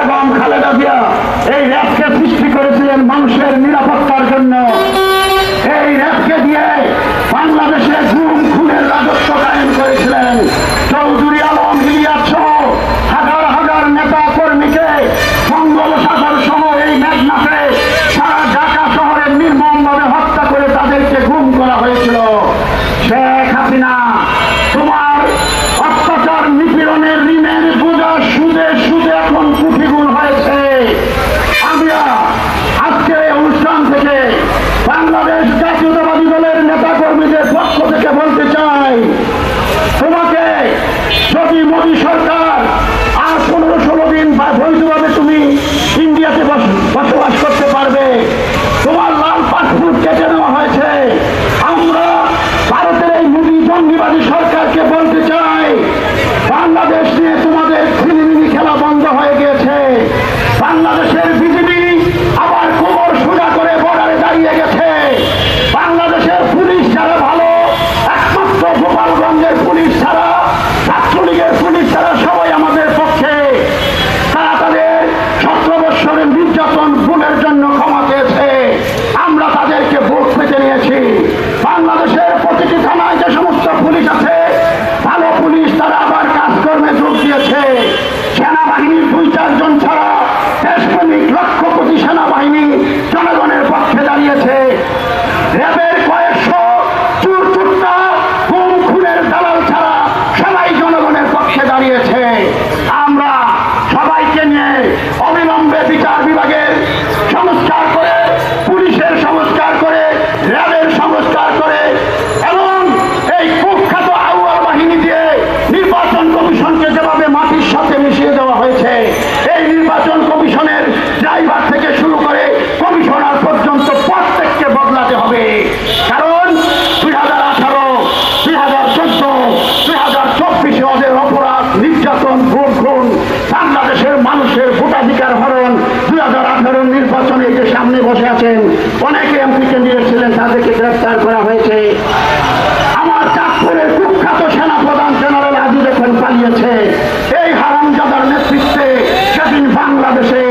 এবং খালেদা জিয়া এই র্যাবকে সৃষ্টি করেছিলেন মানুষের নিরাপত্তার জন্য। এই র্যাবকে দিয়ে বাংলাদেশে গুম, খুনের রাজস্ব কায়েম করেছিলেন। চৌধুরী আলম, ইলিয়াস সহ হাজার হাজার নেতা কর্মীকে মঙ্গল সাগর সহ এই মেঘনাথে সারা ঢাকা শহরের নির্মমভাবে হত্যা করে তাদেরকে গুম করা হয়েছিল। শেখ হাসিনা, তোমার বাংলাদেশ ছাত্রলীগের পুলিশ তারা সবাই আমাদের পক্ষে। তারা তাদের সতেরো বৎসরের নির্যাতন গুণের জন্য ক্ষমা পেয়েছে আমরা তাদেরকে ভোট পেতে নিয়েছি। বাংলাদেশের প্রতিটি থানায় যে সমস্ত পুলিশ আছে, ভালো পুলিশ তারা আবার কাজকর্মে যোগ দিয়েছে। Amen. ছিলেন, অনেকে এমপি ক্যান্ডিডেট ছিলেন, তাদেরকে গ্রেফতার করা হয়েছে। আমার চাঁদপুরের কুখ্যাত সেনা প্রধান জেনারেল আজিজ এখন পালিয়েছে। এই হারামজাদার নেতৃত্বে সেদিন বাংলাদেশে